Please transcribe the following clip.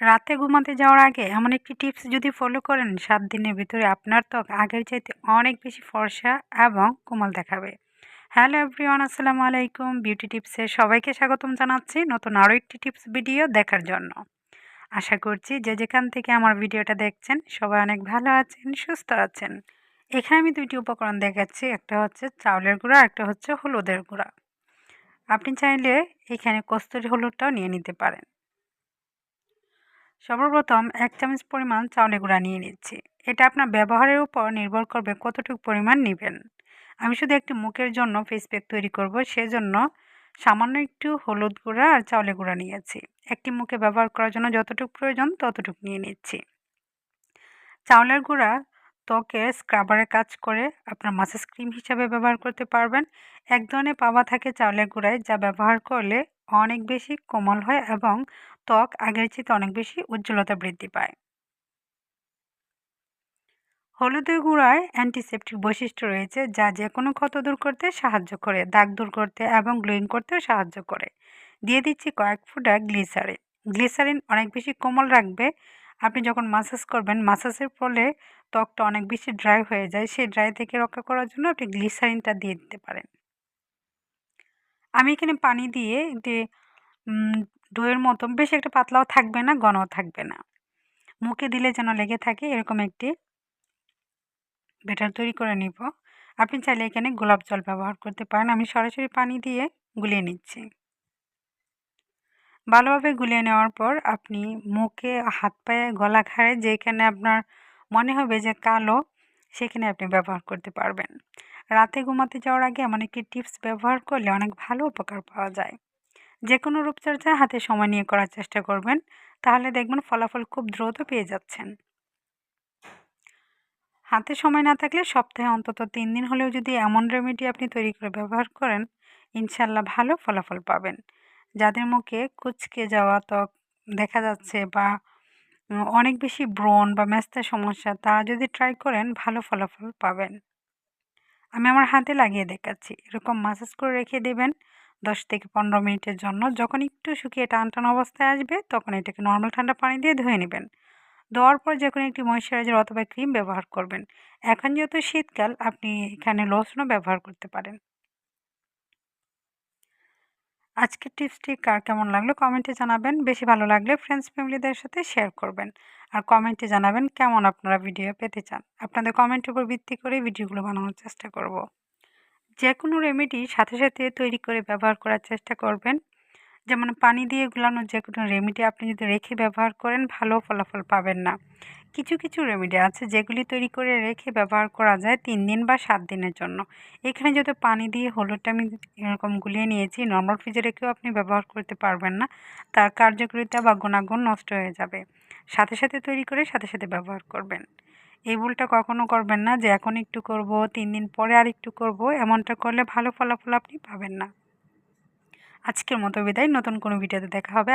রাতে ঘুমাতে যাওয়ার আগে এমন একটি টিপস যদি ফলো করেন, সাত দিনের ভিতরে আপনার ত্বক আগের চাইতে অনেক বেশি ফর্সা এবং কোমল দেখাবে। হ্যালো এভরিওয়ান, আসসালামু আলাইকুম। বিউটি টিপসে সবাইকে স্বাগতম জানাচ্ছি নতুন আরও একটি টিপস ভিডিও দেখার জন্য। আশা করছি যে যেখান থেকে আমার ভিডিওটা দেখছেন, সবাই অনেক ভালো আছেন, সুস্থ আছেন। এখানে আমি দুইটি উপকরণ দেখাচ্ছি, একটা হচ্ছে চাউলের গুঁড়া, একটা হচ্ছে হলুদের গুঁড়া। আপনি চাইলে এখানে কস্তুরি হলুদটাও নিয়ে নিতে পারেন। সর্বপ্রথম এক চামচ পরিমাণ চাউলে গুঁড়া নিয়ে নিচ্ছি। এটা আপনার ব্যবহারের উপর নির্ভর করবে কতটুকু পরিমাণ নেবেন। আমি শুধু একটি মুখের জন্য ফেস প্যাক তৈরি করব, সেজন্য সামান্য একটু হলুদ গুঁড়া আর চাউলে গুঁড়া নিয়েছি। একটি মুখে ব্যবহার করার জন্য যতটুকু প্রয়োজন ততটুকু নিয়ে নিচ্ছি। চাউলের গুঁড়া ত্বকের স্ক্রাবারের কাজ করে আপনার মাসাজ ক্রিম হিসাবে ব্যবহার করতে পারবেন। এক ধরনের পাওয়া থাকে চাউলের গুঁড়ায়, যা ব্যবহার করলে অনেক বেশি কোমল হয় এবং ত্বক আগের চেয়ে অনেক বেশি উজ্জ্বলতা বৃদ্ধি পায়। হলুদের গুঁড়ায় অ্যান্টিসেপটিক বৈশিষ্ট্য রয়েছে যা যে কোনো ক্ষত দূর করতে সাহায্য করে, দাগ দূর করতে এবং গ্লোয়িং করতেও সাহায্য করে। দিয়ে দিচ্ছি কয়েক ফুটা গ্লিসারিন। গ্লিসারিন অনেক বেশি কোমল রাখবে। আপনি যখন মাসাজ করবেন মাসাজের ফলে ত্বকটা অনেক বেশি ড্রাই হয়ে যায়। সেই ড্রাই থেকে রক্ষা করার জন্য আপনি গ্লিসারিনটা দিয়ে দিতে পারেন। আমি এখানে পানি দিয়ে একটি দইয়ের মতো বেশি একটা পাতলাও থাকবে না, ঘনও থাকবে না। মুখে দিলে যেন লেগে থাকে এরকম একটি ব্যাটার তৈরি করে নিব। আপনি চাইলে এখানে গোলাপ জল ব্যবহার করতে পারেন। আমি সরাসরি পানি দিয়ে গুলিয়ে নিচ্ছি। ভালোভাবে গুলিয়ে নেওয়ার পর আপনি মুখে হাত পায়ে গলা ঘাড়ে যেখানে আপনার মনে হবে যে কালো সেখানে আপনি ব্যবহার করতে পারবেন। রাতে ঘুমাতে যাওয়ার আগে এমন একটি টিপস ব্যবহার করলে অনেক ভালো উপকার পাওয়া যায়। যে কোনো রূপচর্চা হাতে সময় নিয়ে করার চেষ্টা করবেন, তাহলে দেখবেন ফলাফল খুব দ্রুত পেয়ে যাচ্ছেন। হাতে সময় না থাকলে সপ্তাহে অন্তত তিন দিন হলেও যদি এমন রেমেডি আপনি তৈরি করে ব্যবহার করেন ইনশাল্লাহ ভালো ফলাফল পাবেন। যাদের মুখে কুচকে যাওয়া ত্বক দেখা যাচ্ছে বা অনেক বেশি ব্রণ বা ম্যাস্তার সমস্যা তারা যদি ট্রাই করেন, ভালো ফলাফল পাবেন। আমি আমার হাতে লাগিয়ে দেখাচ্ছি। এরকম মাসাজ করে রেখে দেবেন দশ থেকে পনেরো মিনিটের জন্য। যখন একটু শুকিয়ে টান টান অবস্থায় আসবে, তখন এটাকে নর্মাল ঠান্ডা পানি দিয়ে ধুয়ে নেবেন। ধোয়ার পর যে কোনো একটি ময়শ্চারাইজার অথবা ক্রিম ব্যবহার করবেন। এখন যেহেতু শীতকাল, আপনি এখানে লোশনও ব্যবহার করতে পারেন। আজকের টিপসটি কার কেমন লাগল কমেন্টে জানাবেন। বেশি ভালো লাগলে ফ্রেন্ডস ফ্যামিলিদের সাথে শেয়ার করবেন। আর কমেন্টে জানাবেন কেমন আপনারা ভিডিও পেতে চান। আপনাদের কমেন্টের উপর ভিত্তি করে ভিডিওগুলো বানানোর চেষ্টা করব। যে কোনো রেমেডি সাথে সাথে তৈরি করে ব্যবহার করার চেষ্টা করবেন। যেমন পানি দিয়ে গুলানো যে কোনো রেমেডি আপনি যদি রেখে ব্যবহার করেন, ভালো ফলাফল পাবেন না। কিছু কিছু রেমেডি আছে যেগুলি তৈরি করে রেখে ব্যবহার করা যায় তিন দিন বা সাত দিনের জন্য। এখানে যদি পানি দিয়ে হলুদটা আমি এরকম গুলিয়ে নিয়েছি নর্মাল ফ্রিজে রেখেও আপনি ব্যবহার করতে পারবেন না। তার কার্যকারিতা বা গুণাগুণ নষ্ট হয়ে যাবে। সাথে সাথে তৈরি করে সাথে সাথে ব্যবহার করবেন। এই ভুলটা কখনো করবেন না যে এখন একটু করব, তিন দিন পরে আর একটু করব, এমনটা করলে ভালো ফলাফল আপনি পাবেন না। আজকের মতো বিদায়। নতুন কোনো ভিডিওতে দেখা হবে।